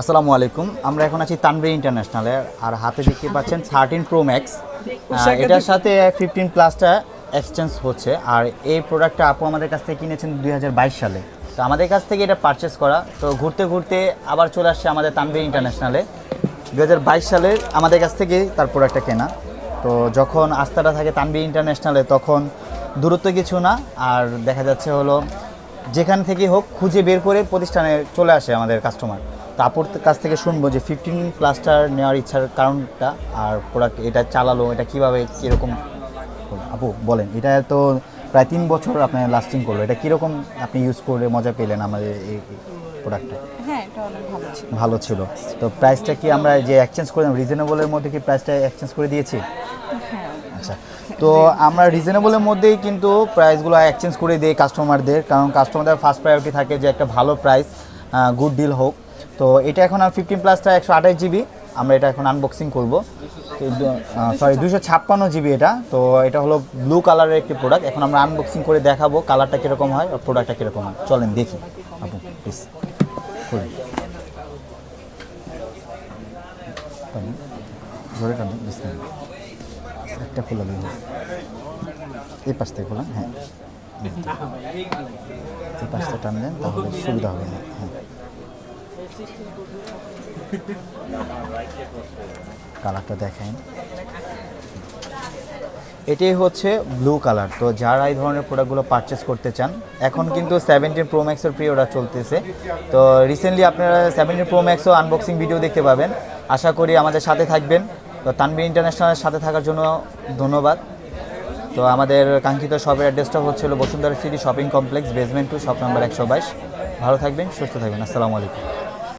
আসসালামু আলাইকুম। আমরা এখন আছি তানভীর ইন্টারন্যাশনালে আর হাতে দেখতে পাচ্ছেন থার্টিন প্রো ম্যাক্স এটার সাথে ফিফটিন প্লাসটা এক্সচেঞ্জ হচ্ছে আর এই প্রোডাক্টটা আপু আমাদের কাছ থেকে কিনেছেন দু হাজার বাইশ সালে। তো আমাদের কাছ থেকে এটা পারচেস করা। তো ঘুরতে ঘুরতে আবার চলে আসছে আমাদের তানভীর ইন্টারন্যাশনালে। দু হাজার বাইশ সালে আমাদের কাছ থেকেই তার প্রোডাক্টটা কেনা। তো যখন আস্থাটা থাকে তানভীর ইন্টারন্যাশনালে তখন দূরত্ব কিছু না আর দেখা যাচ্ছে হলো যেখান থেকে হোক খুঁজে বের করে প্রতিষ্ঠানে চলে আসে আমাদের কাস্টমার তো আপুর কাছ থেকে শুনব যে ফিফটিন প্লাস্টার নেওয়ার ইচ্ছার কারণটা আর প্রোডাক্ট এটা চালালো এটা কীভাবে কীরকম? আপু বলেন এটা তো প্রায় তিন বছর আপনার লাস্টিং করল এটা কীরকম আপনি ইউজ করে মজা পেলেন আমাদের এই প্রোডাক্টটা হ্যাঁ ভালো ছিল। তো প্রাইসটা কি আমরা যে এক্সচেঞ্জ করলাম রিজনেবলের মধ্যে কি প্রাইসটা এক্সচেঞ্জ করে দিয়েছি? হ্যাঁ। আচ্ছা তো আমরা রিজনেবলের মধ্যেই কিন্তু প্রাইসগুলো এক্সচেঞ্জ করে দিই কাস্টমারদের কারণ কাস্টমারদের ফার্স্ট প্রায়োরিটি থাকে যে একটা ভালো প্রাইস গুড ডিল হোক। তো এটা এখন আর ফিফটিন প্লাসটা একশো আঠাশ জিবি আমরা এটা এখন আনবক্সিং করব। সরি দুশো ছাপ্পান্ন জিবি এটা। তো এটা হলো ব্লু কালারের একটি প্রোডাক্ট এখন আমরা আনবক্সিং করে দেখাবো কালারটা কীরকম হয় আর প্রোডাক্টটা কীরকম হয়। চলেন দেখি। আপু প্লিজ বিসমিল্লাহ। একটা খোলা দিন। এই পাশ থেকে খোলা হ্যাঁ। এই পাশটা টানলেন তাহলে সুবিধা হবে। হ্যাঁ। কালারটা দেখেন। এটাই হচ্ছে ব্লু কালার তো যারা এই ধরনের প্রোডাক্টগুলো পারচেস করতে চান, এখন কিন্তু সেভেন্টিন প্রো ম্যাক্সের প্রি অর্ডার চলতেছে। তো রিসেন্টলি আপনারা সেভেন্টিন প্রো ম্যাক্সও আনবক্সিং ভিডিও দেখতে পাবেন। আশা করি আমাদের সাথে থাকবেন। তো তানবির ইন্টারন্যাশনালের সাথে থাকার জন্য ধন্যবাদ। তো আমাদের কাঙ্ক্ষিত শপের অ্যাড্রেসটা হচ্ছিল Bashundhara city shopping complex basement two shop number একশো বাইশ। ভালো থাকবেন, সুস্থ থাকবেন। আসসালামু আলাইকুম।